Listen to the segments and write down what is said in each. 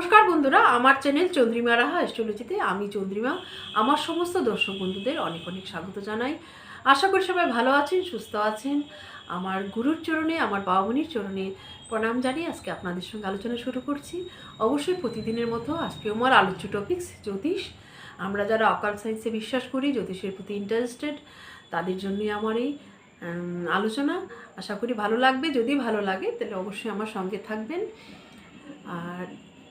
নমস্কার বন্ধুরা, আমার চ্যানেল চন্দ্রিমা রাহা অ্যাস্ট্রোলজিতে আমি চন্দ্রিমা। আমার সমস্ত দর্শক বন্ধুদের অনেক অনেক স্বাগত জানাই। আশা করি সবাই ভালো আছেন, সুস্থ আছেন। আমার গুরুর চরণে, আমার বাবা মনির চরণে প্রণাম জানিয়ে আজকে আপনাদের সঙ্গে আলোচনা শুরু করছি। অবশ্যই প্রতিদিনের মতো আজকে আমার আলোচ্য টপিকস জ্যোতিষ। আমরা যারা অকাল সায়েন্সে বিশ্বাস করি, জ্যোতিষের প্রতি ইন্টারেস্টেড তাদের জন্যই আমার এই আলোচনা। আশা করি ভালো লাগবে। যদি ভালো লাগে, তাহলে অবশ্যই আমার সঙ্গে থাকবেন। আর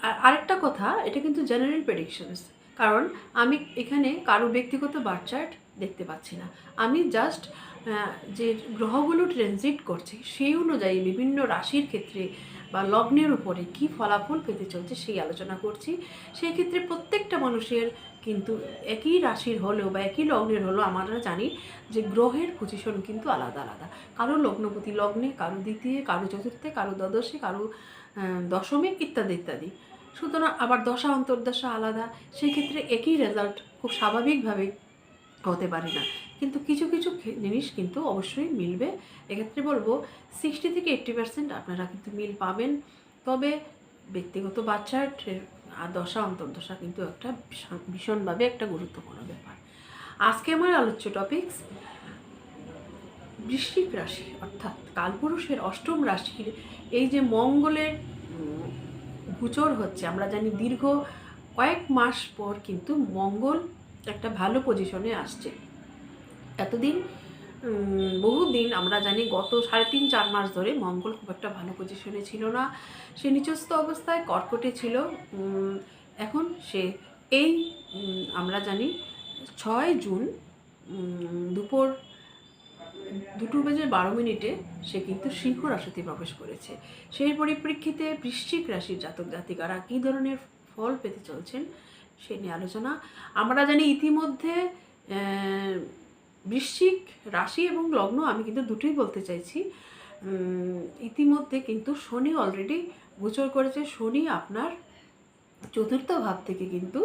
আর আরেকটা কথা, এটা কিন্তু জেনারেল প্রেডিকশনস কারণ আমি এখানে কারও ব্যক্তিগত বার চার্ট দেখতে পাচ্ছি না। আমি জাস্ট যে গ্রহগুলো ট্রানজিট করছে, সেই অনুযায়ী বিভিন্ন রাশির ক্ষেত্রে বা লগ্নের উপরে কি ফলাফল পেতে চলছে সেই আলোচনা করছি। সেই ক্ষেত্রে প্রত্যেকটা মানুষের কিন্তু একই রাশির হলেও বা একই লগ্নের হলেও আমরা জানি যে গ্রহের পজিশন কিন্তু আলাদা আলাদা। কারও লগ্নপতি লগ্নে, কারও দ্বিতীয়, কারও চতুর্থে, কারও দ্বাদশে, কারও দশমে ইত্যাদি ইত্যাদি। সুতরাং আবার দশা অন্তর্দশা আলাদা সেই ক্ষেত্রে একই রেজাল্ট খুব স্বাভাবিকভাবে হতে পারে না। কিন্তু কিছু কিছু জিনিস কিন্তু অবশ্যই মিলবে। এক্ষেত্রে বলব সিক্সটি থেকে এইট্টি পার্সেন্ট আপনারা কিন্তু মিল পাবেন। তবে ব্যক্তিগত বাচ্চার আর দশা অন্তর্দশা কিন্তু একটা ভীষণ- ভীষণভাবে একটা গুরুত্বপূর্ণ ব্যাপার। আজকে আমার আলোচ্য টপিকস বৃশ্চিক রাশি, অর্থাৎ কালপুরুষের অষ্টম রাশির এই যে মঙ্গলের গোচর হচ্ছে। আমরা জানি দীর্ঘ কয়েক মাস পর কিন্তু মঙ্গল একটা ভালো পজিশনে আসছে। এতদিন বহুদিন আমরা জানি গত সাড়ে তিন, চার মাস ধরে মঙ্গল খুব একটা ভালো পজিশনে ছিল না। সে নিচস্থ অবস্থায় কর্কটে ছিল। এখন সে এই আমরা জানি ছয় জুন দুপুর দুটো বেজে বারো মিনিটে সে কিন্তু সিংহ রাশিতে প্রবেশ করেছে। সেই পরিপ্রেক্ষিতে বৃশ্চিক রাশির জাতক জাতিকারা কী ধরনের ফল পেতে চলছেন সে নিয়ে আলোচনা। আমরা জানি ইতিমধ্যে বৃশ্চিক রাশি এবং লগ্ন, আমি কিন্তু দুটোই বলতে চাইছি। ইতিমধ্যে কিন্তু শনি অলরেডি গোচর করেছে। শনি আপনার চতুর্থ ভাব থেকে কিন্তু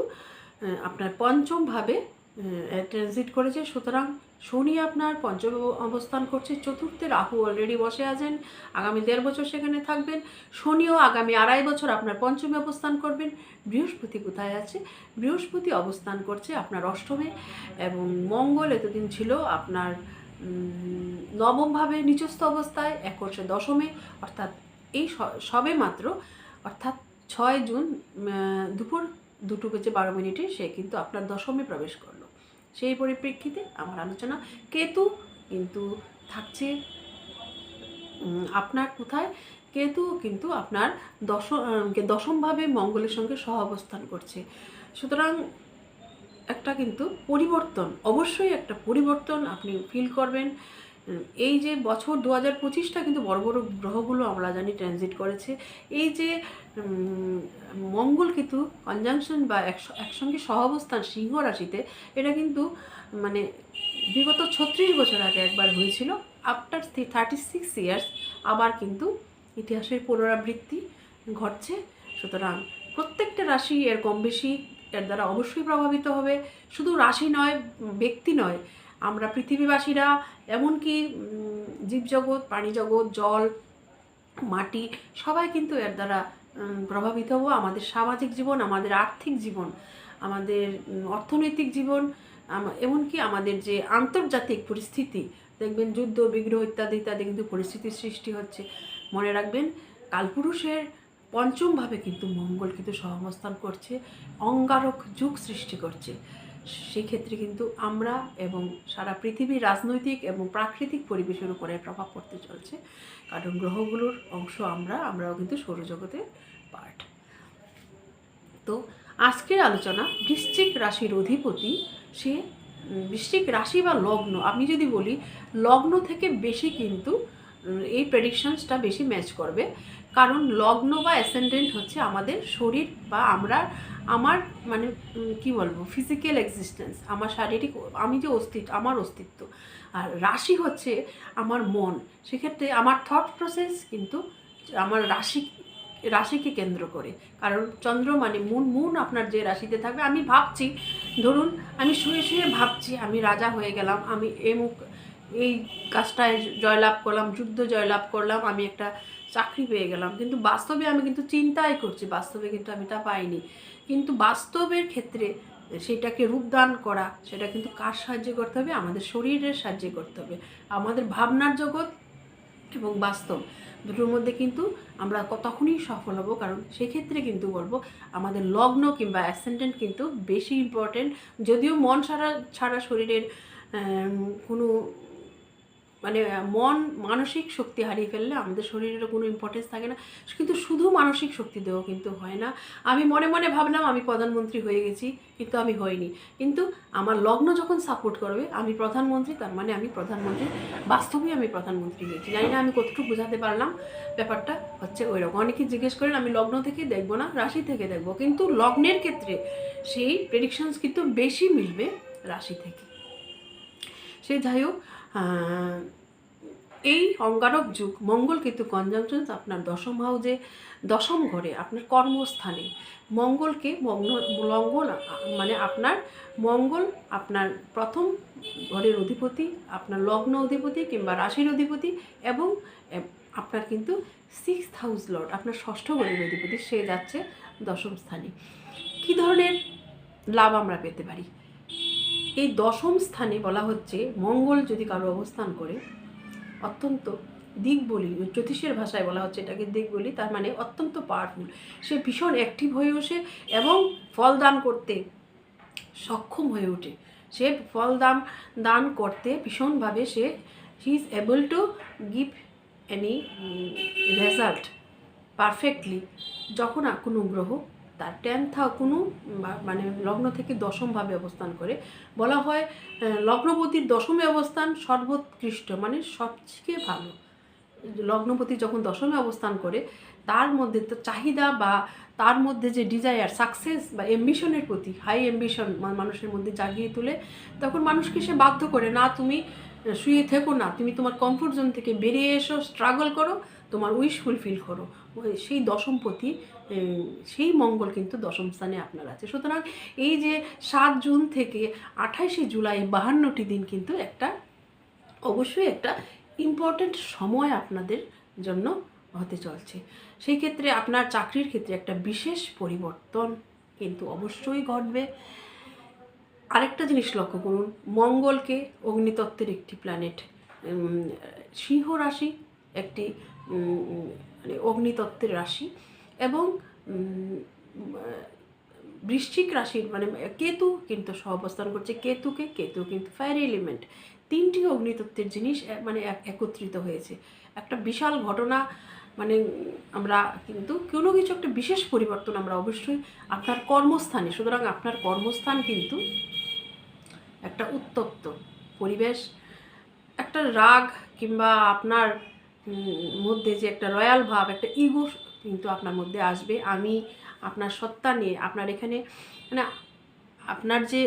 আপনার পঞ্চম ভাবে ট্রানজিট করেছে। সুতরাং শনি আপনার পঞ্চম অবস্থান করছে, চতুর্থে রাহু অলরেডি বসে আছেন, আগামী দেড় বছর সেখানে থাকবেন, শনিও আগামী আড়াই বছর আপনার পঞ্চমে অবস্থান করবেন, বৃহস্পতি কোথায় আছে? বৃহস্পতি অবস্থান করছে আপনার অষ্টমে এবং মঙ্গল এতদিন ছিল আপনার নবমভাবে নিচস্থ অবস্থায়, এক হচ্ছে দশমে, অর্থাৎ এই সবে মাত্র, অর্থাৎ ছয় জুন দুপুর দুটো বেজে বারো মিনিটে সে কিন্তু আপনার দশমে প্রবেশ করল সেই পরিপ্রেক্ষিতে আমার আলোচনা কেতু কিন্তু থাকছে আপনার কোথায়? কেতু কিন্তু আপনার দশ দশমভাবে মঙ্গলের সঙ্গে সহ অবস্থান করছে। সুতরাং একটা কিন্তু পরিবর্তন, অবশ্যই একটা পরিবর্তন আপনি ফিল করবেন। এই যে বছর দু হাজার পঁচিশটা কিন্তু বড় বড় গ্রহগুলো আমরা জানি ট্রানজিট করেছে। এই যে মঙ্গল কিন্তু কনজাংশন বা একসঙ্গে সহাবস্থান সিংহ রাশিতে, এটা কিন্তু মানে বিগত ছত্রিশ বছর আগে একবার হয়েছিল। আফটার থার্টি সিক্স ইয়ার্স আবার কিন্তু ইতিহাসের পুনরাবৃত্তি ঘটছে। সুতরাং প্রত্যেকটা রাশি এর কম বেশি এর দ্বারা অবশ্যই প্রভাবিত হবে। শুধু রাশি নয়, ব্যক্তি নয় আমরা পৃথিবীবাসীরা, এমনকি জীবজগৎ, প্রাণীজগৎ, জল, মাটি, সবাই কিন্তু এর দ্বারা প্রভাবিত হব। আমাদের সামাজিক জীবন, আমাদের আর্থিক জীবন, আমাদের অর্থনৈতিক জীবন এমনকি আমাদের যে আন্তর্জাতিক পরিস্থিতি, দেখবেন যুদ্ধ, বিগ্রহ ইত্যাদি ইত্যাদি কিন্তু পরিস্থিতির সৃষ্টি হচ্ছে। মনে রাখবেন, কালপুরুষের পঞ্চমভাবে কিন্তু মঙ্গল কিন্তু সহাবস্থান করছে, অঙ্গারক যুগ সৃষ্টি করছে। সেই ক্ষেত্রে কিন্তু আমরা এবং সারা পৃথিবীর রাজনৈতিক এবং প্রাকৃতিক পরিবেশের উপরে প্রভাব পড়তে চলছে। কারণ গ্রহগুলোর অংশ আমরা, আমরাও কিন্তু সৌরজগতের পার্ট তো আজকের আলোচনা বৃশ্চিক রাশির অধিপতি, সে বৃশ্চিক রাশি বা লগ্ন, আমি যদি বলি লগ্ন থেকে বেশি কিন্তু এই প্রেডিকশানসটা বেশি ম্যাচ করবে। কারণ লগ্ন বা অ্যাসেন্ডেন্ট হচ্ছে আমাদের শরীর বা আমরা, আমার মানে কি বলব ফিজিক্যাল এক্সিস্টেন্স আমার শারীরিক, আমি যে অস্তিত্ব, আমার অস্তিত্ব। আর রাশি হচ্ছে আমার মন। সেক্ষেত্রে আমার থট প্রসেস কিন্তু আমার রাশি, রাশিকে কেন্দ্র করে। কারণ চন্দ্র মানে মুন মুন আপনার যে রাশিতে থাকবে। আমি ভাবছি, ধরুন, আমি শুয়ে শুয়ে ভাবছি, আমি রাজা হয়ে গেলাম, আমি এমুক এই কাজটায় জয়লাভ করলাম, যুদ্ধ জয়লাভ করলাম, আমি একটা চাকরি পেয়ে গেলাম। কিন্তু বাস্তবে আমি কিন্তু চিন্তাই করছি, বাস্তবে কিন্তু আমি তা পাইনি। কিন্তু বাস্তবের ক্ষেত্রে সেটাকে রূপদান করা, সেটা কিন্তু কার সাহায্যে করতে হবে? আমাদের শরীরের সাহায্যে করতে হবে। আমাদের ভাবনার জগৎ এবং বাস্তব দুটোর মধ্যে কিন্তু আমরা তখনই সফল হব, কারণ সেক্ষেত্রে কিন্তু বলব আমাদের লগ্ন কিংবা অ্যাসেন্ডেন্ট কিন্তু বেশি ইম্পর্টেন্ট যদিও মন ছাড়া ছাড়া শরীরের কোনো মানে মন মানসিক শক্তি হারিয়ে ফেললে আমাদের শরীরেরও কোনো ইম্পর্টেন্স থাকে না। কিন্তু শুধু মানসিক শক্তি দেওয়া কিন্তু হয় না। আমি মনে মনে ভাবলাম আমি প্রধানমন্ত্রী হয়ে গেছি, কিন্তু আমি হইনি। কিন্তু আমার লগ্ন যখন সাপোর্ট করবে, আমি প্রধানমন্ত্রী, তার মানে আমি প্রধানমন্ত্রী বাস্তবেই আমি প্রধানমন্ত্রী হয়েছি। জানি না আমি কতটুকু বোঝাতে পারলাম, ব্যাপারটা হচ্ছে ওই রকম অনেকে জিজ্ঞেস করেন, আমি লগ্ন থেকে দেখব না, রাশি থেকে দেখব। কিন্তু লগ্নের ক্ষেত্রে সেই প্রেডিকশনস কিন্তু বেশি মিলবে রাশি থেকে। সে যাই হোক এই অঙ্গারক যুগ মঙ্গল কিন্তু কনজাংশন আপনার দশম হাউজে, দশম ঘরে, আপনার কর্মস্থানে। মঙ্গলকে মঙ্গল মঙ্গল মানে আপনার মঙ্গল আপনার প্রথম ঘরের অধিপতি, আপনার লগ্ন অধিপতি কিংবা রাশির অধিপতি এবং আপনার কিন্তু সিক্স হাউস লর্ড আপনার ষষ্ঠ ঘরের অধিপতি, সে যাচ্ছে দশম স্থানে। কী ধরনের লাভ আমরা পেতে পারি? এই দশম স্থানে বলা হচ্ছে মঙ্গল যদি কারও অবস্থান করে, অত্যন্ত দিক বলি জ্যোতিষের ভাষায় বলা হচ্ছে এটাকে দিক বলি তার মানে অত্যন্ত পাওয়ারফুল সে ভীষণ অ্যাক্টিভ হয়ে ওঠে এবং ফল দান করতে সক্ষম হয়ে ওঠে। সে ফল দান দান করতে ভীষণভাবে সে he is able to give any result perfectly যখন কোনো গ্রহ তার টেন্থ কোনো মানে লগ্ন থেকে দশমভাবে অবস্থান করে। বলা হয় লগ্নপতির দশমে অবস্থান সর্বোৎকৃষ্ট মানে সবচেয়ে ভালো। লগ্নপতি যখন দশমে অবস্থান করে, তার মধ্যে তো চাহিদা বা তার মধ্যে যে ডিজায়ার সাকসেস বা এম্বিশনের প্রতি হাই এম্বিশন মানুষের মধ্যে জাগিয়ে তোলে, তখন মানুষকে সে বাধ্য করে, না, তুমি শুয়ে থেকো না, তুমি তোমার কমফোর্ট জোন থেকে বেরিয়ে এসো স্ট্রাগল করো তোমার উইশ ফুলফিল করো। সেই দশমপতি সেই মঙ্গল কিন্তু দশম স্থানে আপনার আছে। সুতরাং এই যে সাত জুন থেকে আঠাইশে জুলাই বাহান্নটি দিন কিন্তু একটা, অবশ্যই একটা ইম্পর্ট্যান্ট সময় আপনাদের জন্য হতে চলছে। সেই ক্ষেত্রে আপনার চাকরির ক্ষেত্রে একটা বিশেষ পরিবর্তন কিন্তু অবশ্যই ঘটবে। আরেকটা জিনিস লক্ষ্য করুন, মঙ্গলকে অগ্নিতত্ত্বের একটি প্ল্যানেট সিংহ রাশি একটি অগ্নিতত্ত্বের রাশি এবং বৃশ্চিক রাশির মানে কেতু কিন্তু সহ অবস্থান করছে। কেতুকে কেতু কিন্তু ফায়ার এলিমেন্ট তিনটি অগ্নিতত্ত্বের জিনিস মানে এক- একত্রিত হয়েছে। একটা বিশাল ঘটনা মানে আমরা কিন্তু কোনো কিছু একটা বিশেষ পরিবর্তন আমরা অবশ্যই আপনার কর্মস্থানে, সুতরাং আপনার কর্মস্থান কিন্তু একটা উত্তপ্ত পরিবেশ, একটা রাগ কিংবা আপনার মধ্যে যে একটা রয়্যাল ভাব, একটা ইগো কিন্তু আপনার মধ্যে আসবে। আমি আপনার সত্তা নিয়ে, আপনার এখানে মানে আপনার যে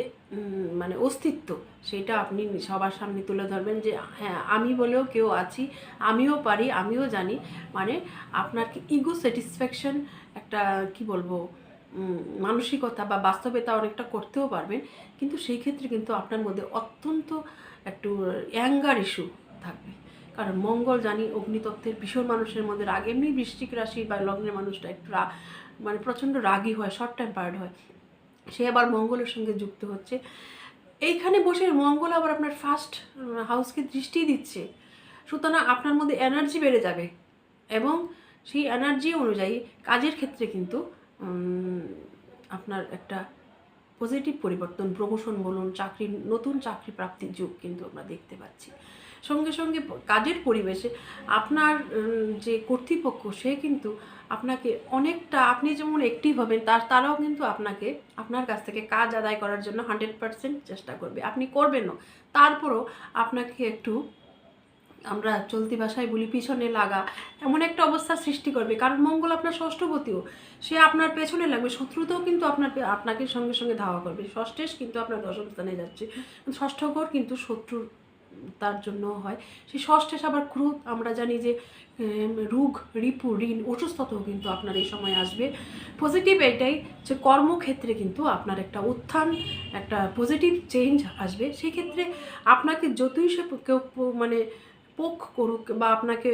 মানে অস্তিত্ব, সেটা আপনি সবার সামনে তুলে ধরবেন যে হ্যাঁ আমি বলেও কেউ আছি, আমিও পারি, আমিও জানি। মানে আপনার কি ইগো স্যাটিসফ্যাকশন একটা, কি বলব মানসিকতা বা বাস্তবতা অনেকটা করতেও পারবেন। কিন্তু সেই ক্ষেত্রে কিন্তু আপনার মধ্যে অত্যন্ত একটু অ্যাঙ্গার ইস্যু থাকবে। কারণ মঙ্গল, জানি অগ্নিতত্ত্বের ভীষণ মানুষের মধ্যে রাগ। এমনি বৃষ্টিক রাশি বা লগ্নের মানুষটা একটু রা মানে প্রচণ্ড রাগী হয় শর্ট টেম্পার্ড হয়। সে আবার মঙ্গলের সঙ্গে যুক্ত হচ্ছে। এইখানে বসে মঙ্গল আবার আপনার ফার্স্ট হাউসকে দৃষ্টি দিচ্ছে। সুতরাং আপনার মধ্যে এনার্জি বেড়ে যাবে এবং সেই এনার্জি অনুযায়ী কাজের ক্ষেত্রে কিন্তু আপনার একটা পজিটিভ পরিবর্তন প্রমোশন বলুন, চাকরির, নতুন চাকরি প্রাপ্তির যুগ কিন্তু আমরা দেখতে পাচ্ছি। সঙ্গে সঙ্গে কাজের পরিবেশে আপনার যে কর্তৃপক্ষ, সে কিন্তু আপনাকে অনেকটা, আপনি যেমন অ্যাক্টিভ হবেন, তার, তারাও কিন্তু আপনাকে, আপনার কাছ থেকে কাজ আদায় করার জন্য হান্ড্রেড পারসেন্ট চেষ্টা করবে। আপনি করবেনও, তারপরও আপনাকে একটু আমরা চলতি ভাষায় বলি, পিছনে লাগা, এমন একটা অবস্থা সৃষ্টি করবে। কারণ মঙ্গল আপনার ষষ্ঠপতিও, সে আপনার পেছনে লাগবে, শত্রুতেও কিন্তু আপনার আপনাকে সঙ্গে সঙ্গে ধাওয়া করবে। ষষ্ঠেশ কিন্তু আপনার দশম স্থানে যাচ্ছে। ষষ্ঠ ঘর কিন্তু শত্রুর তার জন্য হয়। সেই ষষ্ঠেশ আবার ক্রোধ আমরা জানি যে রোগ, রিপু, ঋণ, অসুস্থতাও কিন্তু আপনার এই সময় আসবে। পজিটিভ এটাই যে কর্মক্ষেত্রে কিন্তু আপনার একটা উত্থান, একটা পজিটিভ চেঞ্জ আসবে। সেই ক্ষেত্রে আপনাকে সে কেউ মানে পোক করুক বা আপনাকে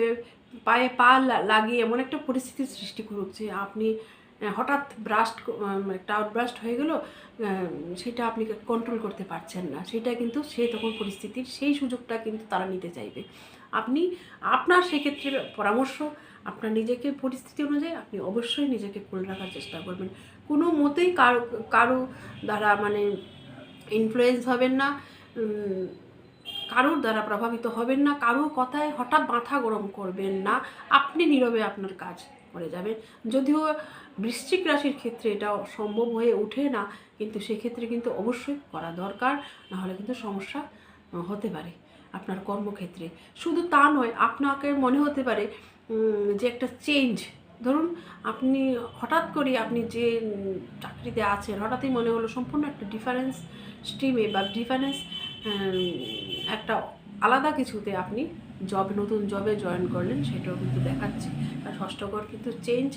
পায়ে পা লাগিয়ে এমন একটা পরিস্থিতির সৃষ্টি করুক যে আপনি হঠাৎ ব্রাস্ট একটা আউটব্রাস্ট হয়ে গেল সেটা আপনি কন্ট্রোল করতে পারছেন না। সেটা কিন্তু সে তখন পরিস্থিতির সেই সুযোগটা কিন্তু তারা নিতে চাইবে। আপনি, আপনার সেক্ষেত্রে পরামর্শ, আপনার নিজেকে পরিস্থিতি অনুযায়ী আপনি অবশ্যই নিজেকে কুল রাখার চেষ্টা করবেন। কোনো মতেই কারও কারও দ্বারা মানে ইনফ্লুয়েন্স হবেন না। কারোর দ্বারা প্রভাবিত হবেন না, কারোর কথায় হঠাৎ মাথা গরম করবেন না, আপনি নীরবে আপনার কাজ করে যাবেন। যদিও বৃশ্চিক রাশির ক্ষেত্রে এটা সম্ভব হয়ে ওঠে না, কিন্তু সেক্ষেত্রে কিন্তু অবশ্যই করা দরকার নাহলে কিন্তু সমস্যা হতে পারে আপনার কর্মক্ষেত্রে। শুধু তা নয়, আপনাকে মনে হতে পারে যে একটা চেঞ্জ ধরুন আপনি হঠাৎ করে আপনি যে চাকরিতে আছেন, হঠাৎই মনে হলো সম্পূর্ণ একটা ডিফারেন্স স্ট্রিমে বা ডিফারেন্স একটা আলাদা কিছুতে আপনি জব নতুন জবে জয়েন করলেন, সেটাও কিন্তু দেখাচ্ছে। আর ষষ্ঠকর কিন্তু চেঞ্জ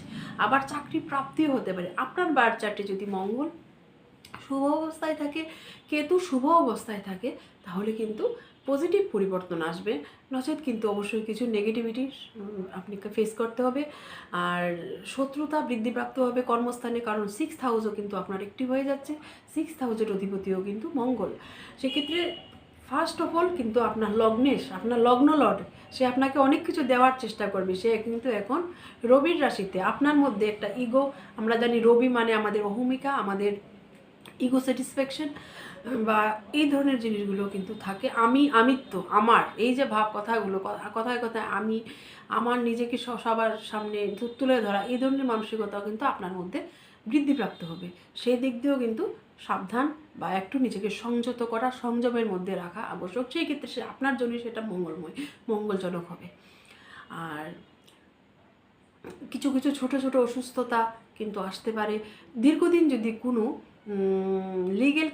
আবার চাকরি প্রাপ্তিও হতে পারে। আপনার বার চারটে যদি মঙ্গল শুভ অবস্থায় থাকে, কেতু শুভ অবস্থায় থাকে, তাহলে কিন্তু পজিটিভ পরিবর্তন আসবে। নচেত কিন্তু অবশ্যই কিছু নেগেটিভিটি আপনাকে ফেস করতে হবে। আর শত্রুতা বৃদ্ধিপ্রাপ্ত হবে কর্মস্থানে, কারণ সিক্স হাউসও কিন্তু আপনার একটিভ হয়ে যাচ্ছে। সিক্স হাউসের অধিপতিও কিন্তু মঙ্গল। সেক্ষেত্রে ফার্স্ট অফ অল কিন্তু আপনার লগ্নেশ, আপনার লগ্ন লর্ড, সে আপনাকে অনেক কিছু দেওয়ার চেষ্টা করবে। সে কিন্তু এখন রবির রাশিতে। আপনার মধ্যে একটা ইগো আমরা জানি রবি মানে আমাদের অহমিকা, আমাদের ইগো স্যাটিসফ্যাকশন বা এই ধরনের জিনিসগুলো কিন্তু থাকে। আমি, আমিত্ব, আমার, এই যে ভাব কথাগুলো, কথা- কথায় কথায় আমি, আমার নিজেকে সবার সামনে তুলে ধরা, এই ধরনের মানসিকতাও কিন্তু আপনার মধ্যে বৃদ্ধিপ্রাপ্ত হবে। সেই দিক দিয়েও কিন্তু সাবধান বা একটু নিজেকে সংযত করা, সংযমের মধ্যে রাখা আবশ্যক। সেই ক্ষেত্রে সে, আপনার জন্য সেটা মঙ্গলময়, মঙ্গলজনক হবে। আর কিছু কিছু ছোট ছোট অসুস্থতা কিন্তু আসতে পারে। দীর্ঘদিন যদি কোনো লিগেল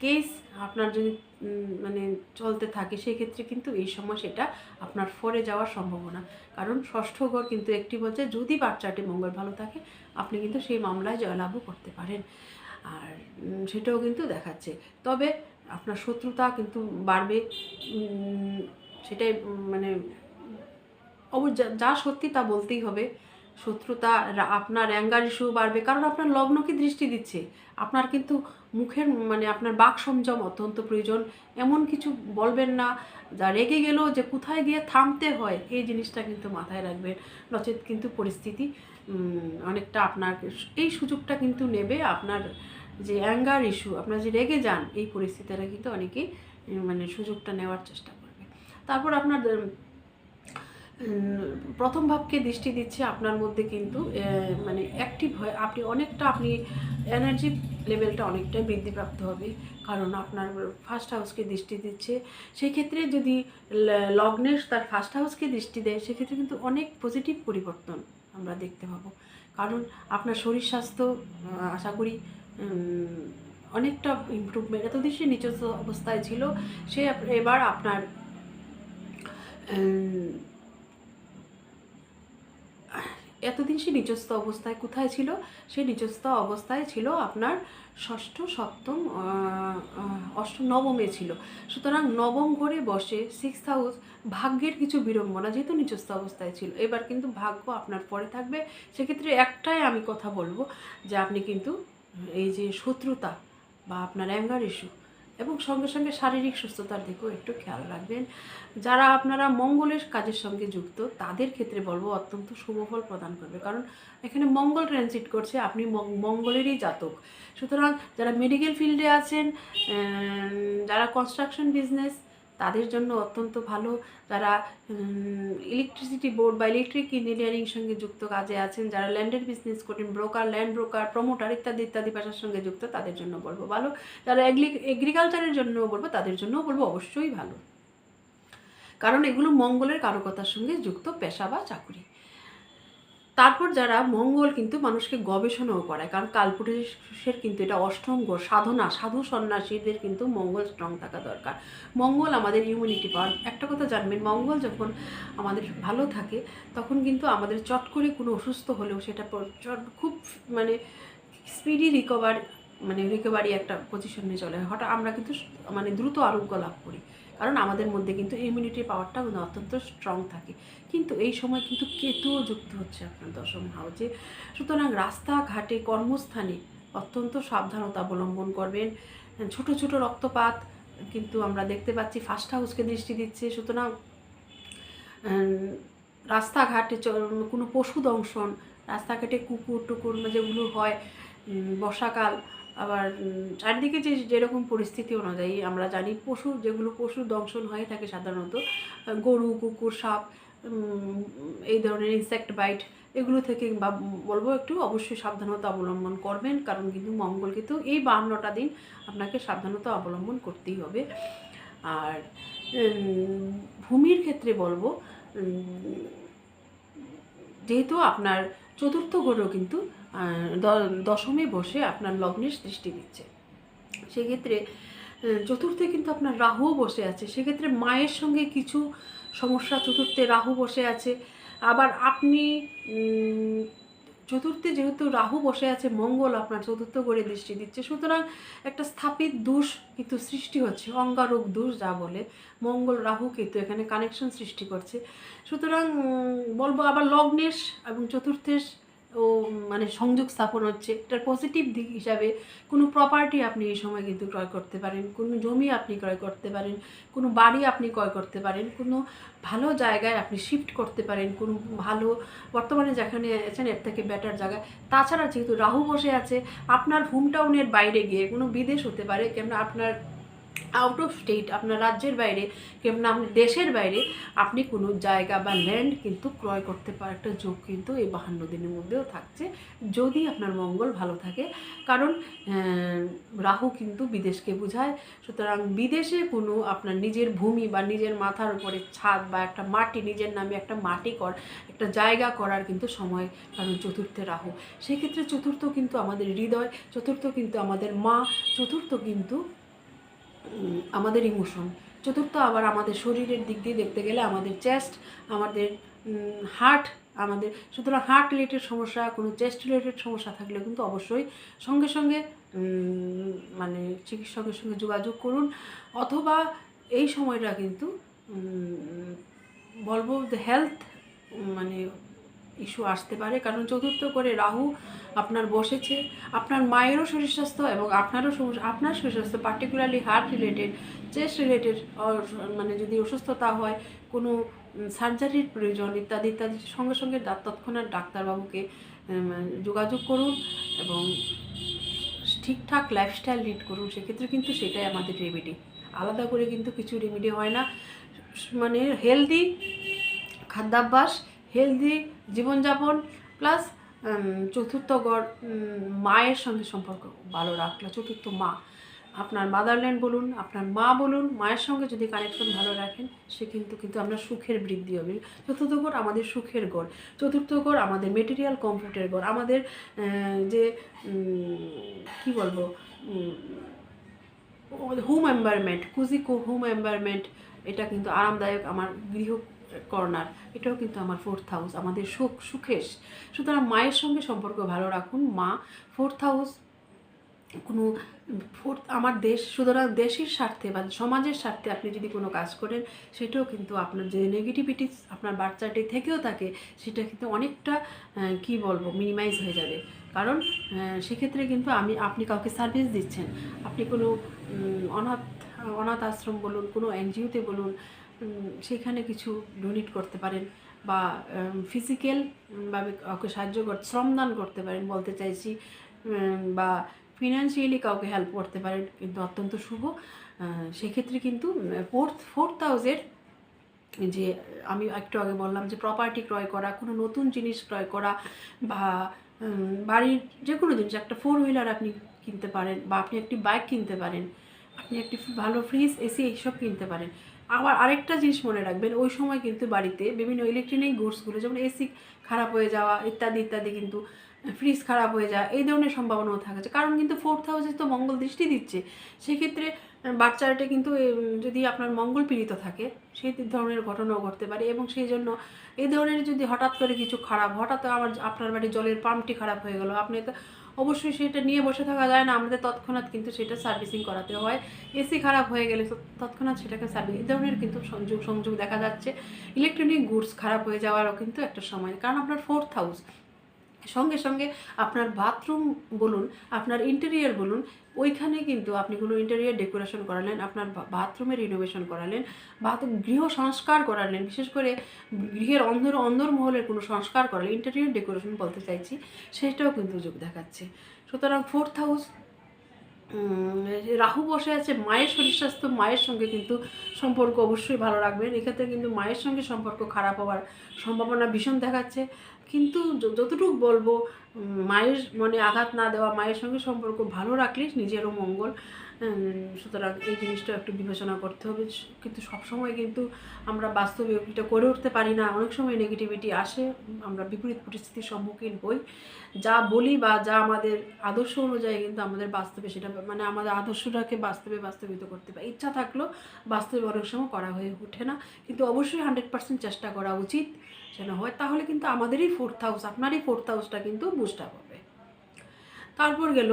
কেস আপনার যদি মানে চলতে থাকে, সেক্ষেত্রে কিন্তু এই সময় সেটা আপনার ফরে যাওয়ার সম্ভাবনা। কারণ ষষ্ঠ ঘর কিন্তু একটি বলছে, যদি বাচ্চাটি মঙ্গল ভালো থাকে, আপনি কিন্তু সেই মামলায় জয়লাভও করতে পারেন। আর সেটাও কিন্তু দেখাচ্ছে। তবে আপনার শত্রুতা কিন্তু বাড়বে সেটাই মানে অব যা- যা সত্যি তা বলতেই হবে। শত্রুতা আপনার অ্যাঙ্গার ইস্যু বাড়বে। কারণ আপনার লগ্নকে দৃষ্টি দিচ্ছে। আপনার কিন্তু মুখের মানে আপনার বাক সংযম অত্যন্ত প্রয়োজন। এমন কিছু বলবেন না, যা রেগে গেলেও যে কোথায় গিয়ে থামতে হয়, এই জিনিসটা কিন্তু মাথায় রাখবেন। নচেত কিন্তু পরিস্থিতি অনেকটা আপনার এই সুযোগটা কিন্তু নেবে আপনার যে অ্যাঙ্গার ইস্যু, আপনার যে রেগে যান, এই পরিস্থিতিটা কিন্তু অনেকেই মানে সুযোগটা নেওয়ার চেষ্টা করবে। তারপর আপনার প্রথম ভাবকে দৃষ্টি দিচ্ছে আপনার মধ্যে কিন্তু মানে অ্যাক্টিভ হয়ে আপনি অনেকটা আপনি এনার্জি লেভেলটা অনেকটাই বৃদ্ধিপ্রাপ্ত হবে। কারণ আপনার ফার্স্ট হাউসকে দৃষ্টি দিচ্ছে। সেক্ষেত্রে যদি ল- লগ্নেশ তার ফার্স্ট হাউসকে দৃষ্টি দেয়, সেক্ষেত্রে কিন্তু অনেক পজিটিভ পরিবর্তন আমরা দেখতে পাবো। কারণ আপনার শরীর স্বাস্থ্য আশা করি অনেকটা ইমপ্রুভমেন্ট এতদিন সে নিচস্ব অবস্থায় ছিল, সে এবার আপনার এতদিন সে নিচস্থ অবস্থায় কোথায় ছিল? সে নিচস্থ অবস্থায় ছিল আপনার ষষ্ঠ সপ্তম আহ, নবমে ছিল। সুতরাং নবম ঘরে বসে সিক্স হাউস ভাগ্যের কিছু বিড়ম্বনা যেহেতু নিচস্থ অবস্থায় ছিল। এবার কিন্তু ভাগ্য আপনার পরে থাকবে। সেক্ষেত্রে একটাই আমি কথা বলব যে আপনি কিন্তু এই যে শত্রুতা বা আপনার অ্যাঙ্গার ইস্যু এবং সঙ্গে সঙ্গে শারীরিক সুস্থতার দিকেও একটু খেয়াল রাখবেন। যারা আপনারা মঙ্গলের কাজের সঙ্গে যুক্ত, তাদের ক্ষেত্রে বলব অত্যন্ত শুভফল প্রদান করবে। কারণ এখানে মঙ্গল ট্রানজিট করছে, আপনি মঙ্গলেরই জাতক। সুতরাং যারা মেডিকেল ফিল্ডে আছেন যারা কনস্ট্রাকশন বিজনেস তাদের জন্য অত্যন্ত ভালো। যারা ইলেকট্রিসিটি বোর্ড বা ইলেকট্রিক ইঞ্জিনিয়ারিং সঙ্গে যুক্ত কাজে আছেন, যারা ল্যান্ডের বিজনেস করেন ব্রোকার ল্যান্ড ব্রোকার প্রমোটার ইত্যাদি ইত্যাদি পেশার সঙ্গে যুক্ত, তাদের জন্য বলব ভালো। যারা এগ্রিকালচারের জন্য বলব, তাদের জন্যও বলব অবশ্যই ভালো। কারণ এগুলো মঙ্গলের কারকতার সঙ্গে যুক্ত পেশা বা চাকরি। তারপর যারা মঙ্গল কিন্তু মানুষকে গবেষণাও করায়, কারণ কালপুরুষের কিন্তু এটা অষ্টম ঘর সাধনা, সাধু সন্ন্যাসীদের কিন্তু মঙ্গল স্ট্রং থাকা দরকার। মঙ্গল আমাদের ইমিউনিটি পাওয়ার, একটা কথা জানবেন, মঙ্গল যখন আমাদের ভালো থাকে, তখন কিন্তু আমাদের চট করে কোনো অসুস্থ হলেও সেটা খুব মানে স্পিডি রিকভার মানে রিকভারি একটা পজিশনে চলে। হঠাৎ আমরা কিন্তু মানে দ্রুত আরোগ্য লাভ করি। কারণ আমাদের মধ্যে কিন্তু ইমিউনিটি পাওয়ারটা অত্যন্ত স্ট্রং থাকে। কিন্তু এই সময় কিন্তু কেতুও যুক্ত হচ্ছে আপনার দশম হাউজে সুতরাং রাস্তাঘাটে কর্মস্থানে অত্যন্ত সাবধানতা অবলম্বন করবেন। ছোট ছোট রক্তপাত কিন্তু আমরা দেখতে পাচ্ছি ফার্স্ট হাউসকে দৃষ্টি দিচ্ছে। সুতরাং রাস্তাঘাটে কোনো পশু দংশন রাস্তাঘাটে কুকুর টুকুর যেগুলো হয় বর্ষাকাল আবার চারদিকে যে, যেরকম পরিস্থিতি অনুযায়ী আমরা জানি পশু, যেগুলো পশু দংশন হয়ে থাকে সাধারণত গরু, কুকুর, সাপ এই ধরনের ইনসেক্ট বাইট এগুলো থেকে বা বলব একটু অবশ্যই সাবধানতা অবলম্বন করবেন, কারণ কিন্তু মঙ্গল কিন্তু এই বাহান্নটা দিন আপনাকে সাবধানতা অবলম্বন করতেই হবে। আর ভূমির ক্ষেত্রে বলব যেহেতু আপনার চতুর্থ গ্রহ কিন্তু দশমে বসে আপনার লগ্নের সৃষ্টি দিচ্ছে। সেক্ষেত্রে চতুর্থে কিন্তু আপনার রাহুও বসে আছে। সেক্ষেত্রে মায়ের সঙ্গে কিছু সমস্যা, চতুর্থে রাহু বসে আছে। আবার আপনি চতুর্থে যেহেতু রাহু বসে আছে, মঙ্গল আপনার চতুর্থ করে দৃষ্টি দিচ্ছে। সুতরাং একটা স্থাপিত দোষ কিন্তু সৃষ্টি হচ্ছে অঙ্গারোগ দোষ যা বলে, মঙ্গল রাহু কিন্তু এখানে কানেকশন সৃষ্টি করছে। সুতরাং বলব আবার লগ্নেশ এবং চতুর্থেশ ও মানে সংযোগ স্থাপন হচ্ছে। এটার পজিটিভ দিক হিসাবে কোনো প্রপার্টি আপনি এই সময় কিন্তু ক্রয় করতে পারেন, কোনো জমি আপনি ক্রয় করতে পারেন, কোনো বাড়ি আপনি ক্রয় করতে পারেন, কোনো ভালো জায়গায় আপনি শিফট করতে পারেন, কোনো ভালো, বর্তমানে যেখানে আছেন এর থেকে বেটার জায়গায় তাছাড়া যেহেতু রাহু বসে আছে, আপনার হোম টাউনের বাইরে গিয়ে কোনো বিদেশ হতে পারে, কেননা আপনার আউট অফ স্টেট আপনার রাজ্যের বাইরে, কিংবা আপনি দেশের বাইরে, আপনি কোনো জায়গা বা ল্যান্ড কিন্তু ক্রয় করতে পারার একটা যোগ কিন্তু এই বাহান্ন দিনের মধ্যেও থাকছে, যদি আপনার মঙ্গল ভালো থাকে। কারণ রাহু কিন্তু বিদেশকে বোঝায়, সুতরাং বিদেশে কোনো আপনার নিজের ভূমি বা নিজের মাথার উপরে ছাদ বা একটা মাটি, নিজের নামে একটা মাটি কর, একটা জায়গা করার কিন্তু সময় কারণ চতুর্থে রাহু। সেক্ষেত্রে চতুর্থ কিন্তু আমাদের হৃদয়, চতুর্থ কিন্তু আমাদের মা, চতুর্থ কিন্তু আমাদের ইমোশন চতুর্থ আবার আমাদের শরীরের দিক দিয়ে দেখতে গেলে আমাদের চেস্ট আমাদের হার্ট আমাদের, সুতরাং হার্ট রিলেটেড সমস্যা, কোনো চেস্ট রিলেটেড সমস্যা থাকলে কিন্তু অবশ্যই সঙ্গে সঙ্গে মানে চিকিৎসকের সঙ্গে যোগাযোগ করুন। অথবা এই সময়টা কিন্তু বলব হেলথ মানে ইস্যু আসতে পারে। কারণ চতুর্থ করে রাহু আপনার বসেছে। আপনার মায়েরও শরীর স্বাস্থ্য এবং আপনারও আপনার শরীর স্বাস্থ্য particularly heart related chest related মানে যদি অসুস্থতা হয়, কোনো সার্জারির প্রয়োজন ইত্যাদি ইত্যাদি, সঙ্গে সঙ্গে তৎক্ষণাৎ ডাক্তারবাবুকে যোগাযোগ করুন এবং ঠিকঠাক লাইফস্টাইল লিড করুন। সেক্ষেত্রে কিন্তু সেটাই আমাদের রেমেডি আলাদা করে কিন্তু কিছু রেমেডি হয় না। মানে হেলদি খাদ্যাভ্যাস হেলদি জীবনযাপন প্লাস চতুর্থ গড় মায়ের সঙ্গে সম্পর্ক ভালো রাখল, চতুর্থ মা। আপনার মাদারল্যান্ড বলুন, আপনার মা বলুন, মায়ের সঙ্গে যদি কানেকশন ভালো রাখেন, সে কিন্তু কিন্তু আমরা সুখের বৃদ্ধি হবে। চতুর্থ গড় আমাদের সুখের গড়। চতুর্থ গড় আমাদের মেটেরিয়াল কমফোর্টের গড়। আমাদের যে কি বলব হোম এনভায়রনমেন্ট কুজিকো হোম এনভায়রনমেন্ট এটা কিন্তু আরামদায়ক। আমার গৃহ কর্নার এটাও কিন্তু আমার ফোর্থ হাউস আমাদের সুখ, সুখেশ। সুতরাং মায়ের সঙ্গে সম্পর্ক ভালো রাখুন। মা ফোর্থ হাউস কোনো ফোর্থ আমার দেশ, সুতরাং দেশের স্বার্থে বা সমাজের স্বার্থে আপনি যদি কোনো কাজ করেন, সেটাও কিন্তু আপনার যে নেগেটিভিটি আপনার বাচ্চাটি থেকেও থাকে, সেটা কিন্তু অনেকটা কি বলব মিনিমাইজ হয়ে যাবে। কারণ সেক্ষেত্রে কিন্তু আমি, আপনি কাউকে সার্ভিস দিচ্ছেন। আপনি কোনো অনাথ অনাথ আশ্রম বলুন, কোনো এনজিওতে বলুন সেখানে কিছু ডোনেট করতে পারেন বা ফিজিক্যাল ভাবে কাউকে সাহায্য করতে শ্রমদান করতে পারেন, বলতে চাইছি বা ফিনান্সিয়ালি কাউকে হেল্প করতে পারেন, কিন্তু অত্যন্ত শুভ। সেক্ষেত্রে কিন্তু ফোর্থ ফোর্থ হাউসের যে, আমি একটু আগে বললাম যে প্রপার্টি ক্রয় করা, কোনো নতুন জিনিস ক্রয় করা বা বাড়ির যে কোনো জিনিস, একটা ফোর হুইলার আপনি কিনতে পারেন বা আপনি একটি বাইক কিনতে পারেন, আপনি একটি ভালো ফ্রিজ এসি এইসব কিনতে পারেন। আবার আরেকটা জিনিস মনে রাখবেন, ওই সময় কিন্তু বাড়িতে বিভিন্ন ইলেকট্রনিক গুডসগুলো যেমন এসি খারাপ হয়ে যাওয়া, ইত্যাদি ইত্যাদি কিন্তু ফ্রিজ খারাপ হয়ে যাওয়া, এই ধরনের সম্ভাবনাও থাকছে কারণ কিন্তু ফোর্থ হাউসে তো মঙ্গল দৃষ্টি দিচ্ছে। সেক্ষেত্রে বাচ্চাটা কিন্তু যদি আপনার মঙ্গল পীড়িত থাকে, সেই ধরনের ঘটনাও ঘটতে পারে এবং সেই জন্য এই ধরনের যদি হঠাৎ করে কিছু খারাপ, হঠাৎ আমার আপনার বাড়ি জলের পাম্পটি খারাপ হয়ে গেল, আপনি তো অবশ্যই সেটা নিয়ে বসে থাকা যায় না, আমাদের তৎক্ষণাৎ কিন্তু সেটা সার্ভিসিং করাতে হয়। এসি খারাপ হয়ে গেলে তৎক্ষণাৎ সেটাকে সার্ভিস এই ধরনের কিন্তু সংযোগ সংযোগ দেখা যাচ্ছে। ইলেকট্রনিক গুডস খারাপ হয়ে যাওয়ারও কিন্তু একটা সময়, কারণ আপনার ফোর্থ হাউস সঙ্গে সঙ্গে আপনার বাথরুম বলুন, আপনার ইন্টেরিয়ার বলুন, ওইখানে কিন্তু আপনি কোনো ইন্টেরিয়ার ডেকোরেশন করালেন, আপনার বাথরুমে রিনোভেশন করালেন, বা গৃহ সংস্কার করালেন, বিশেষ করে গৃহের অন্দর অন্দরমহলের কোনো সংস্কার করালেন ইন্টেরিয়ার ডেকোরেশন বলতে চাইছি, সেটাও কিন্তু যোগ দেখাচ্ছে। সুতরাং ফোর্থ হাউস রাহু বসে আছে, মায়ের শরীর স্বাস্থ্য, মায়ের সঙ্গে কিন্তু সম্পর্ক অবশ্যই ভালো রাখবেন। এক্ষেত্রে কিন্তু মায়ের সঙ্গে সম্পর্ক খারাপ হওয়ার সম্ভাবনা ভীষণ দেখাচ্ছে। কিন্তু যতটুকু বলব মায়ের মনে আঘাত না দেওয়া, মায়ের সঙ্গে সম্পর্ক ভালো রাখলে নিজেরও মঙ্গল। সুতরাং এই জিনিসটা একটু বিবেচনা করতে হবে। কিন্তু সবসময় কিন্তু আমরা বাস্তবে এটা করে উঠতে পারি না। অনেক সময় নেগেটিভিটি আসে, আমরা বিপরীত পরিস্থিতির সম্মুখীন হই। যা বলি বা যা আমাদের আদর্শ অনুযায়ী কিন্তু আমাদের বাস্তবে সেটা মানে আমাদের আদর্শটাকে বাস্তবে বাস্তবিত করতে পারি। ইচ্ছা থাকলেও বাস্তবে অনেক সময় করা হয়ে ওঠে না। কিন্তু অবশ্যই হান্ড্রেড পার্সেন্ট চেষ্টা করা উচিত যেন হয়। তাহলে কিন্তু আমাদেরই ফোর্থ হাউস আপনারই ফোর্থ হাউসটা কিন্তু বুস্ট আপ হবে। তারপর গেল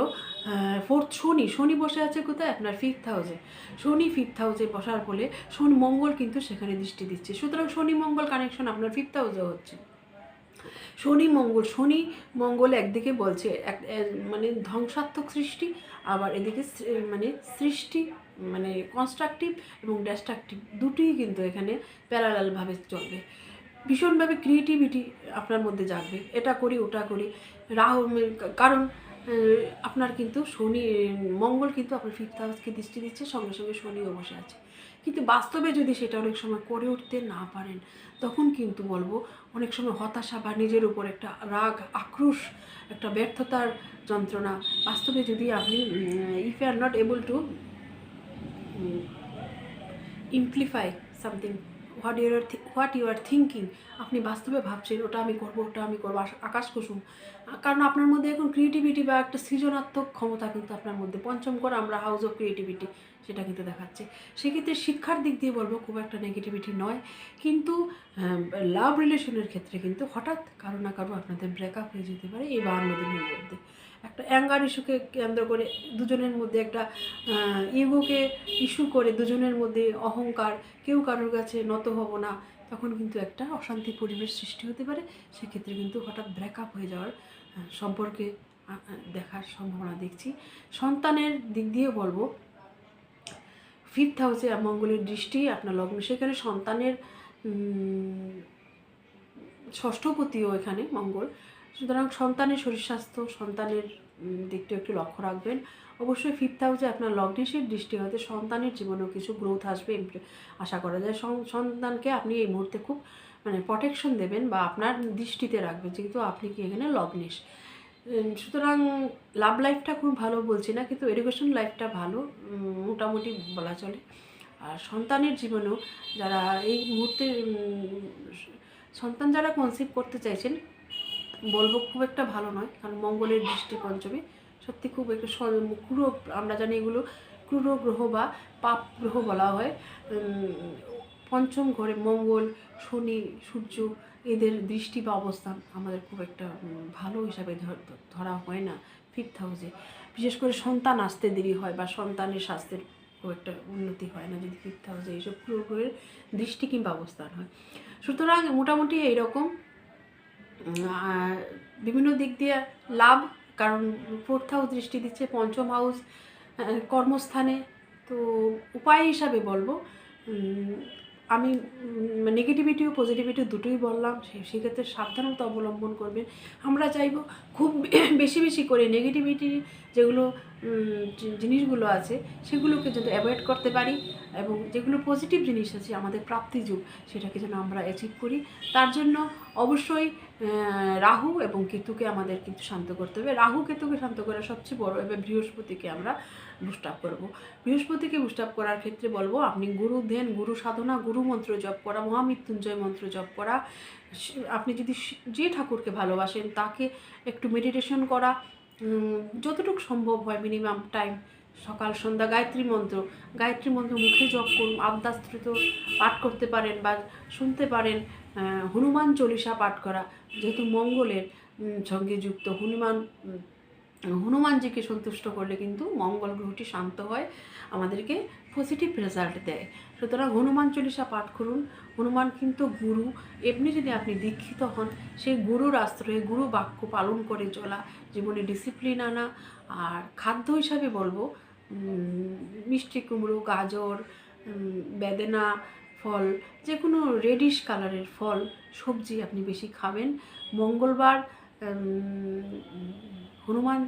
ফোর্থ শনি। শনি বসে আছে কোথায়? আপনার ফিফথ হাউসে শনি ফিফথ হাউসে বসার ফলে শনি মঙ্গল কিন্তু সেখানে দৃষ্টি দিচ্ছে। সুতরাং শনি মঙ্গল কানেকশন আপনার ফিফথ হাউসে হচ্ছে। শনি মঙ্গল শনি মঙ্গল একদিকে বলছে, এক মানে ধ্বংসাত্মক সৃষ্টি, আবার এদিকে মানে সৃষ্টি মানে কনস্ট্রাকটিভ এবং ডেস্ট্রাকটিভ দুটোই কিন্তু এখানে প্যারালালভাবে চলবে। ভীষণভাবে ক্রিয়েটিভিটি আপনার মধ্যে জাগবে। এটা করি, ওটা করি। রাহু, কারণ আপনার কিন্তু শনি, মঙ্গল কিন্তু আপনার ফিফথ হাউসকে দৃষ্টি দিচ্ছে, সঙ্গে সঙ্গে শনিও বসে আছে। কিন্তু বাস্তবে যদি সেটা অনেক সময় করে উঠতে না পারেন, তখন কিন্তু বলব অনেক সময় হতাশা বা নিজের উপর একটা রাগ, আক্রোশ, একটা ব্যর্থতার যন্ত্রণা। বাস্তবে যদি আপনি if you are not able to amplify something what your what you are thinking আপনি বাস্তবে ভাবছেন, ওটা আমি করব, ওটা আমি করব আকাশ কুসুম। কারণ আপনার মধ্যে এখন ক্রিয়েটিভিটি বা একটা সৃজনাত্মক ক্ষমতা কিন্তু আপনার মধ্যে, পঞ্চম করে আমরা হাউস অফ ক্রিয়েটিভিটি সেটা কিন্তু দেখাচ্ছে। সেক্ষেত্রে শিক্ষার দিক দিয়ে বলব, খুব একটা নেগেটিভিটি নয়। কিন্তু লাভ রিলেশনের ক্ষেত্রে কিন্তু হঠাৎ কারও না কারও আপনাদের ব্রেকআপ হয়ে যেতে পারে এই বাহান্ন দিনের মধ্যে। একটা অ্যাঙ্গার ইস্যুকে কেন্দ্র করে দুজনের মধ্যে একটা ইগোকে ইস্যু করে দুজনের মধ্যে অহংকার, কেউ কারোর কাছে নত হব না, তখন কিন্তু একটা অশান্তি পরিবেশ সৃষ্টি হতে পারে। সেক্ষেত্রে কিন্তু হঠাৎ ব্রেকআপ হয়ে যাওয়ার সম্পর্কে দেখার সম্ভাবনা দেখছি। সন্তানের দিক দিয়ে বলব ফিফথ হাউসে মঙ্গলের দৃষ্টি, আপনার লগ্ন, সেখানে সন্তানের ষষ্ঠপতিও এখানে মঙ্গল। সুতরাং সন্তানের শরীর স্বাস্থ্য, সন্তানের দিকটা একটু লক্ষ্য রাখবেন। অবশ্যই ফিফথ হাউসে আপনার লগ্নেশের দৃষ্টি হতে সন্তানের জীবনেও কিছু গ্রোথ আসবে আশা করা যায়। সন- সন্তানকে আপনি এই মুহূর্তে খুব মানে প্রোটেকশন দেবেন বা আপনার দৃষ্টিতে রাখবেন যেহেতু আপনি কি এখানে লগ্নেশ। সুতরাং লাভ লাইফটা খুব ভালো বলছি না, কিন্তু এডুকেশন লাইফটা ভালো মোটামুটি বলা চলে। আর সন্তানের জীবনেও যারা এই মুহূর্তে সন্তান যারা কনসিভ করতে চাইছেন বলব খুব একটা ভালো নয়, কারণ মঙ্গলের দৃষ্টি পঞ্চমী। সত্যি খুব একটু স- আমরা জানি এগুলো ক্রুর গ্রহ বা পাপ গ্রহ বলা হয়। পঞ্চম ঘরে মঙ্গল, শনি, সূর্য এদের দৃষ্টি বা অবস্থান আমাদের খুব একটা ভালো হিসাবে ধর- হয় না ফিফথ হাউসে বিশেষ করে সন্তান আসতে দেরি হয় বা সন্তানের স্বাস্থ্যের খুব একটা উন্নতি হয় না যদি ফিফথ হাউসে এইসব ক্রূর গ্রহের দৃষ্টি কিংবা অবস্থান হয়। সুতরাং মোটামুটি এইরকম আর বিভিন্ন দিক দিয়ে লাভ, কারণ ফোর্থ হাউস দৃষ্টি দিচ্ছে পঞ্চম হাউস কর্মস্থানে। তো উপায় হিসাবে বলব আমি নেগেটিভিটি ও পজিটিভিটি দুটোই বললাম সেক্ষেত্রে সাবধানতা অবলম্বন করবেন। আমরা চাইব খুব বেশি বেশি করে নেগেটিভিটি যেগুলো জিনিসগুলো আছে, সেগুলোকে যেন অ্যাভয়েড করতে পারি এবং যেগুলো পজিটিভ জিনিস আছে, আমাদের প্রাপ্তি যুগ, সেটাকে যেন আমরা অ্যাচিভ করি। তার জন্য অবশ্যই রাহু এবং কেতুকে আমাদের কিন্তু শান্ত করতে হবে। রাহু কেতুকে শান্ত করা সবচেয়ে বড় এবার বৃহস্পতিকে আমরা বুস্ট আপ করব। বৃহস্পতিকে বুস্ট আপ করার ক্ষেত্রে বলব, আপনি গুরু ধ্যান, গুরু সাধনা, গুরু মন্ত্র জপ করা, মহামৃত্যুঞ্জয় মন্ত্র জপ করা আপনি যদি যে ঠাকুরকে ভালোবাসেন তাকে একটু মেডিটেশন করা যতটুকু সম্ভব হয় মিনিমাম টাইম সকাল, সন্ধ্যা, গায়ত্রী মন্ত্র গায়ত্রী মন্ত্র মুখে জপ করুন আবদাস্ত্রিত পাঠ করতে পারেন বা শুনতে পারেন হনুমান চল্লিশা পাঠ করা যেহেতু মঙ্গলের সঙ্গে যুক্ত। হনুমান হনুমানজিকে সন্তুষ্ট করলে কিন্তু মঙ্গল গ্রহটি শান্ত হয়, আমাদেরকে পজিটিভ রেজাল্ট দেয়। সুতরাং হনুমান চল্লিশা পাঠ করুন। হনুমান কিন্তু গুরু। এমনি যদি আপনি দীক্ষিত হন সেই গুরুর আশ্রয়ে গুরু বাক্য পালন করে চলা, জীবনে ডিসিপ্লিন আনা, আর খাদ্য হিসাবে বলব মিষ্টি কুমড়ো, গাজর বেদেনা ফল যে কোনো রেডিশ কালারের ফল, সবজি আপনি বেশি খাবেন। মঙ্গলবার হনুমান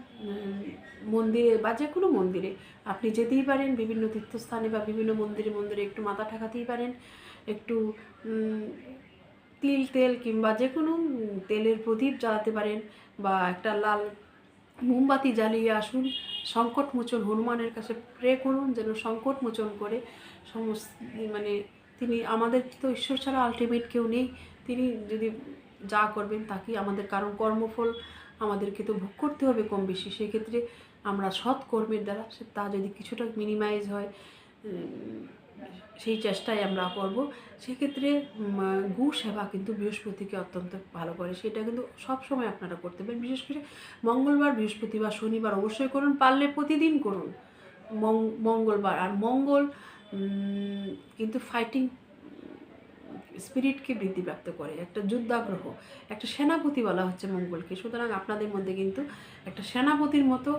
মন্দিরে বা যে কোনো মন্দিরে আপনি যেতেই পারেন, বিভিন্ন তীর্থস্থানে বা বিভিন্ন মন্দিরে মন্দিরে একটু মাথা ঠেকাতেই পারেন। একটু তিল তেল কিংবা যে কোনো তেলের প্রদীপ জ্বালাতে পারেন বা একটা লাল মোমবাতি জ্বালিয়ে আসুন। সংকট মোচন হনুমানের কাছে প্রে করুন যেন সংকট মোচন করে সমস্ত মানে তিনি আমাদের তো ঈশ্বর ছাড়া আলটিমেট কেউ নেই। তিনি যদি যা করবেন তাকেই আমাদের, কারণ কর্মফল আমাদেরকে তো ভোগ করতে হবে কম বেশি। সেক্ষেত্রে আমরা সৎ কর্মের দ্বারা তা যদি কিছুটা মিনিমাইজ হয় সেই চেষ্টাই আমরা করব। সেক্ষেত্রে গু সেবা কিন্তু বৃহস্পতিকে অত্যন্ত ভালো করে। সেটা কিন্তু সব সময় আপনারা করতে পারেন। বিশেষ করে মঙ্গলবার বৃহস্পতিবার শনিবার অবশ্যই করুন, পারলে প্রতিদিন করুন। মঙ্গলবার। আর মঙ্গল কিন্তু ফাইটিং স্পিরিটকে বৃদ্ধিপ্রাপ্ত করে। একটা যুদ্ধাগ্রহ, একটা সেনাপতি বলা হচ্ছে মঙ্গলকে। সুতরাং আপনাদের মধ্যে কিন্তু একটা সেনাপতির মতো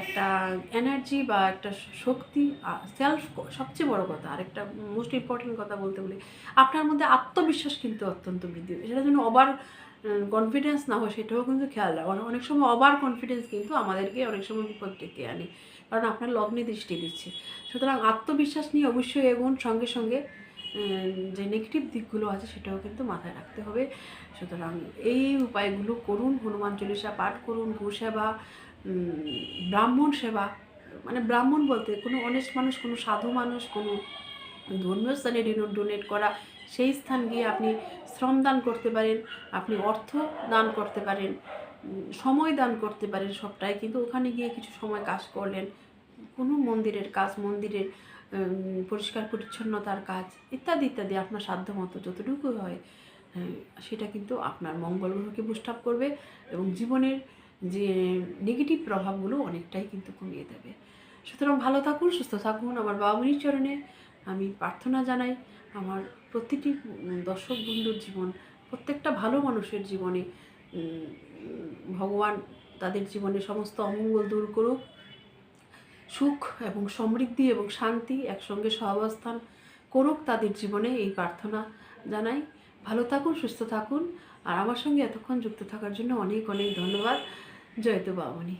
একটা এনার্জি বা একটা শক্তি সেলফ সবচেয়ে বড় কথা। আর একটা মোস্ট ইম্পর্টেন্ট কথা বলতে বলি আপনার মধ্যে আত্মবিশ্বাস কিন্তু অত্যন্ত বৃদ্ধি সেটা যেন ওভার কনফিডেন্স না হয়, সেটাও কিন্তু খেয়াল রাখা। অনেক সময় ওভার কনফিডেন্স কিন্তু আমাদেরকে অনেক সময় বিপদ ডেকে আনে। কারণ আপনার লগ্নে দৃষ্টি দিচ্ছে। সুতরাং আত্মবিশ্বাস নিয়ে অবশ্যই এগুন। সঙ্গে সঙ্গে যে নেগেটিভ দিকগুলো আছে সেটাও কিন্তু মাথায় রাখতে হবে। সুতরাং এই উপায়গুলো করুন। হনুমান চল্লিশা পাঠ করুন। গোসেবা ব্রাহ্মণ সেবা মানে ব্রাহ্মণ বলতে কোনো অনেস্ট মানুষ, কোনো সাধু মানুষ, কোনো ধর্মীয় স্থানে ডোনেট করা, সেই স্থান গিয়ে আপনি শ্রম দান করতে পারেন, আপনি অর্থ দান করতে পারেন। সময় দান করতে পারেন সবটাই কিন্তু ওখানে গিয়ে কিছু সময় কাজ করলেন। কোনো মন্দিরের কাজ মন্দিরের পরিষ্কার পরিচ্ছন্নতার কাজ ইত্যাদি ইত্যাদি আপনার সাধ্য মতো যতটুকু হয় হ্যাঁ, সেটা কিন্তু আপনার মঙ্গল গ্রহকে বুস্ট আপ করবে এবং জীবনের যে নেগেটিভ প্রভাবগুলো অনেকটাই কিন্তু কমিয়ে দেবে। সুতরাং ভালো থাকুন সুস্থ থাকুন আমার বাবুনির চরণে আমি প্রার্থনা জানাই আমার প্রতিটি দর্শক বন্ধুর জীবন প্রত্যেকটা ভালো মানুষের জীবনে ভগবান তাদের জীবনে সমস্ত অমঙ্গল দূর করুক। সুখ এবং সমৃদ্ধি এবং শান্তি একসঙ্গে সহাবস্থান করুক তাদের জীবনে এই প্রার্থনা জানাই। ভালো থাকুন, সুস্থ থাকুন। আর আমার সঙ্গে এতক্ষণ যুক্ত থাকার জন্য অনেক অনেক ধন্যবাদ। জয়তু বামনি।